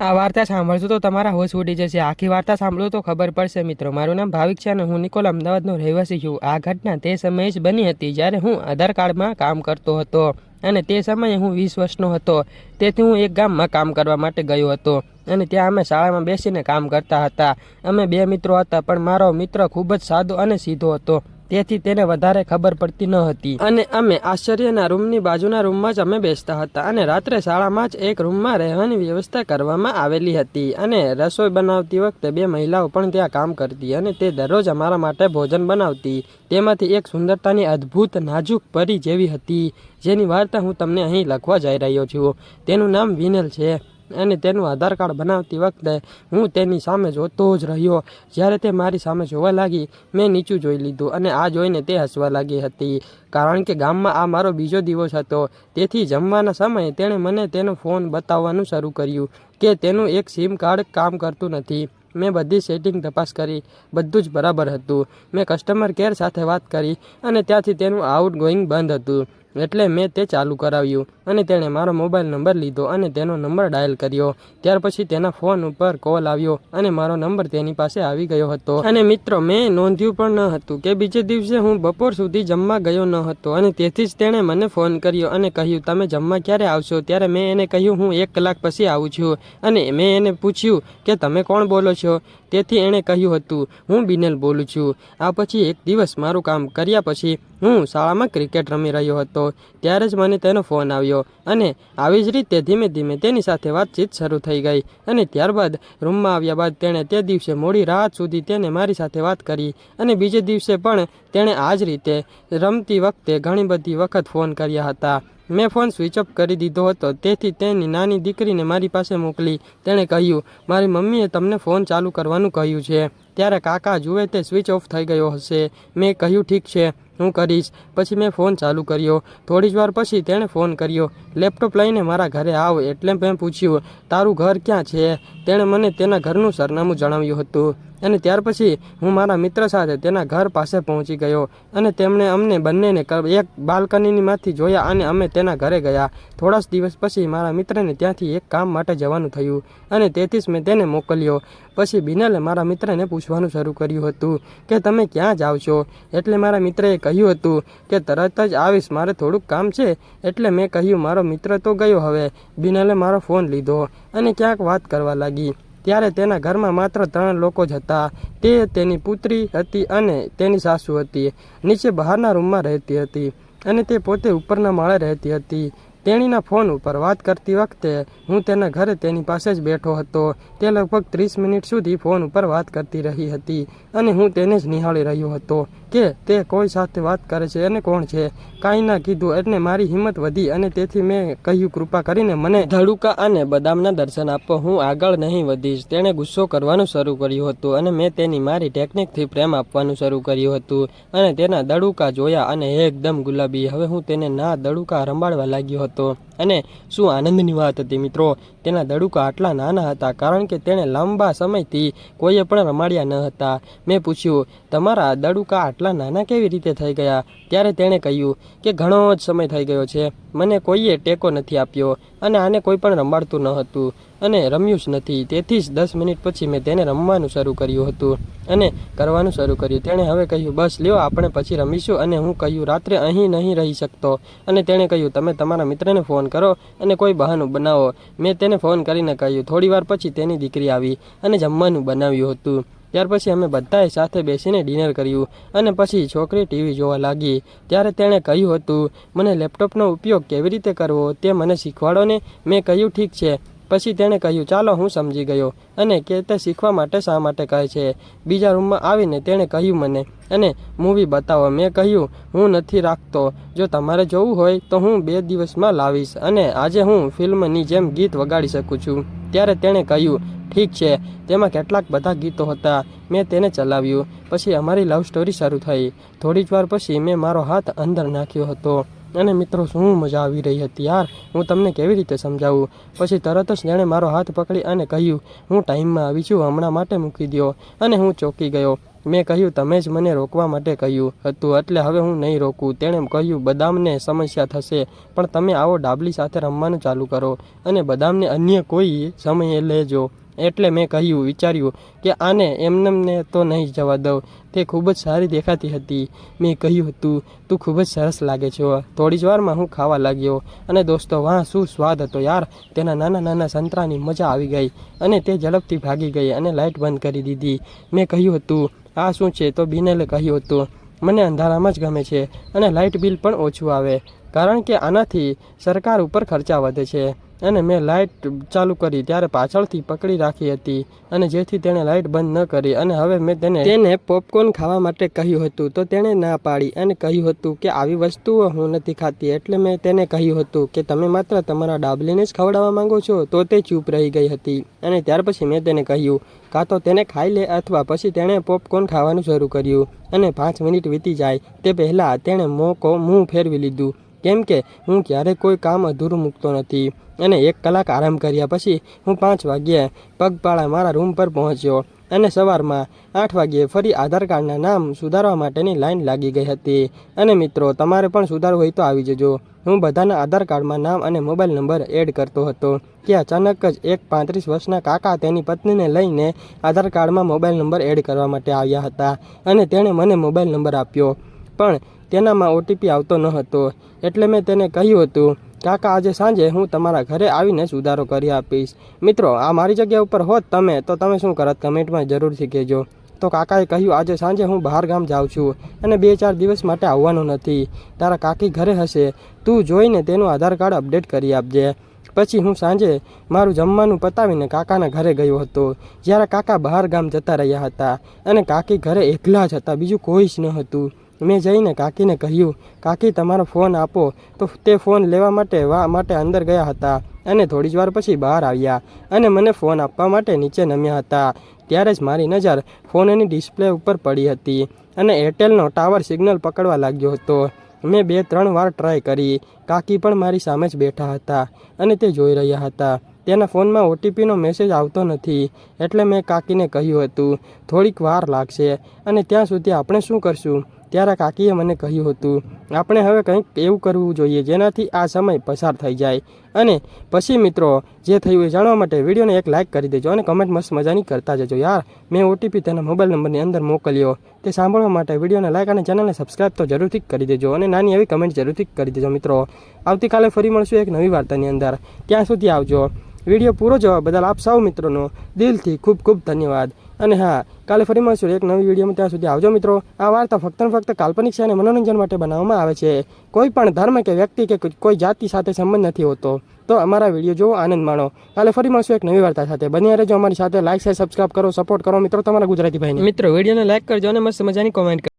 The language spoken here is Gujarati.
આ વાર્તા સાંભળશો તો તમારા હોશ ઉડી જશે. આખી વાર્તા સાંભળો તો ખબર પડશે મિત્રો. મારું નામ ભાવિક છે અને હું નિકોલ અમદાવાદનો રહેવાસી છું. આ ઘટના તે સમયે જ બની હતી જ્યારે હું આધાર કાર્ડમાં કામ કરતો હતો અને તે સમયે હું વીસ વર્ષનો હતો. તેથી હું એક ગામમાં કામ કરવા માટે ગયો હતો અને ત્યાં અમે શાળામાં બેસીને કામ કરતા હતા. અમે બે મિત્રો હતા, પણ મારો મિત્ર ખૂબ જ સાદો અને સીધો હતો. તેથી તેને વધારે ખબર પડતી ન હતી. અને અમે આશ્ચર્યના રૂમની બાજુના રૂમમાં જ અમે બેસતા હતા અને રાત્રે શાળામાં જ એક રૂમમાં રહેવાની વ્યવસ્થા કરવામાં આવેલી હતી. અને રસોઈ બનાવતી વખતે બે મહિલાઓ પણ ત્યાં કામ કરતી અને તે દરરોજ અમારા માટે ભોજન બનાવતી. તેમાંથી એક સુંદરતાની અદ્ભુત નાજુક પરી જેવી હતી. જેની વાર્તા હું તમને અહીં લખવા જઈ રહ્યો છું. તેનું નામ વિનલ છે. અને તેનું આધાર કાર્ડ બનાવતી વખતે હું તેની સામે જોતો જ રહ્યો. જ્યારે તે મારી સામે જોવા લાગી, મેં નીચું જોઈ લીધું અને આ જોઈને તે હસવા લાગી હતી. કારણ કે ગામમાં આ મારો બીજો દિવસ હતો. તેથી જમવાના સમયે તેણે મને તેનો ફોન બતાવવાનું શરૂ કર્યું કે તેનું એક સિમ કાર્ડ કામ કરતું નથી. મેં બધી સેટિંગ તપાસ કરી. બધું જ બરાબર હતું. મેં કસ્ટમર કેર સાથે વાત કરી અને ત્યાંથી તેનું આઉટ ગોઈંગ બંધ હતું. એટલે મેં તે ચાલુ કરાવ્યું. અને તેણે મારો મોબાઈલ નંબર લીધો અને તેનો નંબર ડાયલ કર્યો. ત્યાર પછી તેના ફોન ઉપર કોલ આવ્યો અને મારો નંબર તેની પાસે આવી ગયો હતો. અને મિત્રો, મેં નોંધ્યું પણ ન હતું કે બીજે દિવસે હું બપોર સુધી જમવા ગયો ન હતો અને તેથી જ તેણે મને ફોન કર્યો અને કહ્યું, તમે જમવા ક્યારે આવશો? ત્યારે મેં એને કહ્યું, હું એક કલાક પછી આવું છું. અને મેં એને પૂછ્યું કે, તમે કોણ બોલો છો? તેથી એણે કહ્યું હતું, હું બિનેલ બોલું છું. આ પછી એક દિવસ મારું કામ કર્યા પછી હું શાળામાં ક્રિકેટ રમી રહ્યો હતો. ત્યારે જ મને તેનો ફોન આવ્યો. અને આવી જ રીતે ધીમે ધીમે તેની સાથે વાતચીત શરૂ થઈ ગઈ અને ત્યારબાદ રૂમમાં આવ્યા બાદ તેણે તે દિવસે મોડી રાત સુધી તેને મારી સાથે વાત કરી અને બીજે દિવસે પણ તેણે આ જ રીતે રમતી વખતે ઘણી બધી વખત ફોન કર્યા હતા. મેં ફોન સ્વિચ ઓફ કરી દીધો હતો, તેથી તેની નાની દીકરીને મારી પાસે મોકલી તેણે કહ્યું, મારી મમ્મીએ તમને ફોન ચાલુ કરવાનું કહ્યું છે. ત્યારે કાકા જુએ તે સ્વિચ ઓફ થઈ ગયો હશે. મેં કહ્યું, ઠીક છે. હું કરીશ. પછી મેં ફોન ચાલુ કર્યો. થોડી જ વાર પછી તેણે ફોન કર્યો. લેપટોપ લઈને મારા ઘરે આવ એટલે મેં પૂછ્યું, તારું ઘર ક્યાં છે? તેણે મને તેના ઘરનું સરનામું જણાવ્યું હતું. અને ત્યાર પછી હું મારા મિત્ર સાથે તેના ઘર પાસે પહોંચી ગયો અને તેમણે અમને બંનેને એક બાલ્કનીમાંથી જોયા અને અમે તેના ઘરે ગયા. થોડા જ દિવસ પછી મારા મિત્રને ત્યાંથી એક કામ માટે જવાનું થયું અને તેથી જ મેં તેને મોકલ્યો. પછી બિનલે મારા મિત્રને પૂછવાનું શરૂ કર્યું હતું કે, તમે ક્યાં જાઓ છો? એટલે મારા મિત્રએ કહ્યું હતું કે તરત જ આવીશ, મારે થોડુંક કામ છે, એટલે મેં કહ્યું, મારો મિત્ર તો ગયો હવે. બિનલે મારો ફોન લીધો અને ક્યાંક વાત કરવા લાગી. ત્યારે તેના ઘરમાં માત્ર ત્રણ લોકો જ હતા. તે તેની પુત્રી હતી અને તેની સાસુ હતી. નીચે બહારના રૂમમાં રહેતી હતી અને તે પોતે ઉપરના માળે રહેતી હતી. તેણીના ફોન ઉપર વાત કરતી વખતે હું તેના ઘરે તેની પાસે જ બેઠો હતો. તે લગભગ ત્રીસ મિનિટ સુધી ફોન ઉપર વાત કરતી રહી હતી અને હું તેને જ નિહાળી રહ્યો હતો. કે તે કોઈ સાથે વાત કરે છે અને કોણ છે? કાંઈ ના કીધું એટલે મારી હિંમત વધી અને તેથી મેં કહ્યું, કૃપા કરીને મને ધડુકા અને બદામના દર્શન આપો. હું આગળ નહીં વધીશ. તેણે ગુસ્સો કરવાનું શરૂ કર્યું હતું અને મેં તેની મારી ટેકનિકથી પ્રેમ આપવાનું શરૂ કર્યું હતું અને તેના દડુકા જોયા અને એકદમ ગુલાબી. હવે હું તેને ના દડુકા રંબાડવા લાગ્યો હતો અને શું આનંદની વાત હતી મિત્રો? તેના દડુકા આટલા નાના હતા કારણ કે તેણે લાંબા સમયથી કોઈએ પણ રમાડ્યા ન હતા. મેં પૂછ્યું, તમારા દડુકા આટલા નાના કેવી રીતે થઈ ગયા? ત્યારે તેણે કહ્યું કે ઘણો જ સમય થઈ ગયો છે. મને કોઈએ ટેકો નથી આપ્યો અને આને કોઈ પણ રમાડતું ન હતું. અને રમ્યું જ નથી. તેથી જ દસ મિનિટ પછી મેં તેને રમવાનું શરૂ કર્યું હતું. અને કરવાનું શરૂ કર્યું. તેણે હવે કહ્યું, બસ, લ્યો, આપણે પછી રમીશું અને હું કહ્યું, રાત્રે અહીં નહીં રહી શકતો. અને તેણે કહ્યું, તમે તમારા મિત્રને ફોન કરો અને કોઈ બહાનું બનાવો. મેં તેને ફોન કરીને કહ્યું થોડી વાર પછી તેની દીકરી આવી અને જમવાનું બનાવ્યું હતું. ત્યાર પછી અમે બધાએ સાથે બેસીને ડિનર કર્યું અને પછી છોકરી ટીવી જોવા લાગી. ત્યારે તેણે કહ્યું હતું, મને લેપટોપનો ઉપયોગ કેવી રીતે કરવો તે મને શીખવાડો ને, મેં કહ્યું, ઠીક છે પછી તેણે કહ્યું, ચાલો, હું સમજી ગયો. અને કે તે શીખવા માટે શા માટે કહે છે? બીજા રૂમમાં આવીને તેણે કહ્યું મને, અને મૂવી બતાવો. મેં કહ્યું, હું નથી રાખતો. જો તમારે જોવું હોય તો હું બે દિવસમાં લાવીશ અને આજે હું ફિલ્મની જેમ ગીત વગાડી શકું છું. ત્યારે તેણે કહ્યું, ઠીક છે, તેમાં કેટલાક બધા ગીતો હતા. મેં તેને ચલાવ્યું. પછી અમારી લવ સ્ટોરી શરૂ થઈ. થોડી જ વાર પછી મેં મારો હાથ અંદર નાખ્યો હતો. અને મિત્રો, શું મજા આવી રહી હતી યાર? હું તમને કેવી રીતે સમજાવું? પછી તરત જ તેણે મારો હાથ પકડી અને કહ્યું, હું ટાઈમમાં આવી છું, હમણાં માટે મૂકી દો અને હું ચોંકી ગયો. મેં કહ્યું, તમે જ મને રોકવા માટે કહ્યું હતું, એટલે હવે હું નહીં રોકું. તેણે કહ્યું, બદામને સમસ્યા થશે, પણ તમે આવો ડાબલી સાથે રમવાનું ચાલુ કરો અને બદામને અન્ય કોઈ સમયે લેજો. એટલે મેં કહ્યું, વિચાર્યું કે આને એમને તો નહીં જવા દઉં. તે ખૂબ જ સારી દેખાતી હતી. મેં કહ્યું હતું, તું ખૂબ જ સરસ લાગે છો. થોડી જ વારમાં હું ખાવા લાગ્યો. અને દોસ્તો, વાહ, શું સ્વાદ હતો યાર. તેના નાના નાના સંતરાની મજા આવી ગઈ અને તે ઝડપથી ભાગી ગઈ અને લાઇટ બંધ કરી દીધી. મેં કહ્યું હતું, આ શું છે? તો બિનેલે કહ્યું હતું, મને અંધારામાં જ ગમે છે અને લાઇટ બિલ પણ ઓછું આવે. કારણ કે આનાથી સરકાર ઉપર ખર્ચા વધે છે. અને મેં લાઇટ ચાલુ કરી, ત્યારે પાછળથી પકડી રાખી હતી અને જેથી તેણે લાઇટ બંધ ન કરી. અને હવે મેં તેને તેને પોપકોર્ન ખાવા માટે કહ્યું હતું. તો તેણે ના પાડી અને કહ્યું હતું કે આવી વસ્તુઓ હું નથી ખાતી. એટલે મેં તેને કહ્યું હતું કે તમે માત્ર તમારા ડાબલીને જ ખવડાવવા માંગો છો? તો તે ચૂપ રહી ગઈ હતી. અને ત્યાર પછી મેં તેને કહ્યું, કાં તો તેને ખાઈ લે અથવા પછી તેણે પોપકોર્ન ખાવાનું શરૂ કર્યું. અને પાંચ મિનિટ વીતી જાય, તે પહેલાં તેણે મોકો મું ફેરવી લીધું. કેમ કે હું ક્યારેય કોઈ કામ અધૂરું મૂકતો નથી અને એક કલાક આરામ કર્યા પછી હું પાંચ વાગ્યે પગપાળા મારા રૂમ પર પહોંચ્યો અને સવારમાં આઠ વાગ્યે ફરી આધાર કાર્ડના નામ સુધારવા માટેની લાઈન લાગી ગઈ હતી. અને મિત્રો, તમારે પણ સુધારવું હોય તો આવી જજો. હું બધાના આધાર કાર્ડમાં નામ અને મોબાઈલ નંબર એડ કરતો હતો. કે અચાનક જ એક પાંત્રીસ વર્ષના કાકા તેની પત્નીને લઈને આધાર કાર્ડમાં મોબાઈલ નંબર એડ કરવા માટે આવ્યા હતા અને તેણે મને મોબાઈલ નંબર આપ્યો. પણ તેનામાં ઓટીપી આવતો ન હતો. એટલે મેં તેને કહ્યું હતું, કાકા, આજે સાંજે હું તમારા ઘરે આવીને સુધારો કરી આપીશ. મિત્રો, આ મારી જગ્યા ઉપર હોત તમે, તો તમે શું કરત? કમેન્ટમાં જરૂરથી કહેજો. તો કાકાએ કહ્યું, આજે સાંજે હું બહાર ગામ જાઉં છું અને બે ચાર દિવસ માટે આવવાનું નથી. તારા કાકી ઘરે હશે. તું જોઈને તેનું આધાર કાર્ડ અપડેટ કરી આપજે. પછી હું સાંજે મારું જમવાનું પતાવીને કાકાના ઘરે ગયો હતો. જ્યારે કાકા બહાર ગામ જતા રહ્યા હતા અને કાકી ઘરે એકલા જ હતા, બીજું કોઈ જ ન હતું. મેં જઈને કાકીને કહ્યું, કાકી, તમારો ફોન આપો. તો તે ફોન લેવા માટે વા માટે અંદર ગયા હતા અને થોડી જ વાર પછી બહાર આવ્યા અને મને ફોન આપવા માટે નીચે નમ્યા હતા. ત્યારે જ મારી નજર ફોનની ડિસ્પ્લે ઉપર પડી હતી અને એરટેલનો ટાવર સિગ્નલ પકડવા લાગ્યો હતો. મેં બે ત્રણ વાર ટ્રાય કરી. કાકી પણ મારી સામે જ બેઠા હતા અને તે જોઈ રહ્યા હતા. તેના ફોનમાં ઓટીપીનો મેસેજ આવતો નથી એટલે મેં કાકીને કહ્યું હતું, થોડીક વાર લાગશે અને ત્યાં સુધી આપણે શું કરશું? ત્યારે કાકીએ મને કહ્યું હતું, આપણે હવે કંઈક એવું કરવું જોઈએ જેનાથી આ સમય પસાર થઈ જાય. અને પછી મિત્રો, જે થયું એ જાણવા માટે વિડીયોને એક લાઇક કરી દેજો અને કમેન્ટ મસ્ત મજાની કરતા જજો. યાર, મેં ઓટીપી તેના મોબાઈલ નંબરની અંદર મોકલ્યો. તે સાંભળવા માટે વિડીયોને લાઇક અને ચેનલને સબસ્ક્રાઇબ તો જરૂરથી કરી દેજો અને નાની એવી કમેન્ટ જરૂરથી કરી દેજો મિત્રો. આવતીકાલે ફરી મળશું એક નવી વાર્તાની અંદર. ત્યાં સુધી આવજો. વીડિયો પૂરો જોવા બદલ આપ સૌ મિત્રોનો દિલથી ખૂબ ખૂબ ધન્યવાદ. અને હા, કાલે ફરી મળશું એક નવી વિડીયોમાં. ત્યાં સુધી આવજો મિત્રો. આ વાર્તા ફક્ત ફક્ત કાલ્પનિક છે અને મનોરંજન માટે બનાવવામાં આવે છે. કોઈ પણ ધર્મ કે વ્યક્તિ કે કોઈ જાતિ સાથે સંબંધ નથી હોતો. તો અમારા વીડિયો જોવો, આનંદ માણો. કાલે ફરી મળશું એક નવી વાર્તા સાથે. બન્યા રહેજો અમારી સાથે. લાઈક શેર સબસ્ક્રાઈબ કરો સપોર્ટ કરો મિત્રો, તમારા ગુજરાતી ભાઈને. મિત્રો, વિડીયોને લાઈક કરજો અને મસ્ત મજાની કોમેન્ટ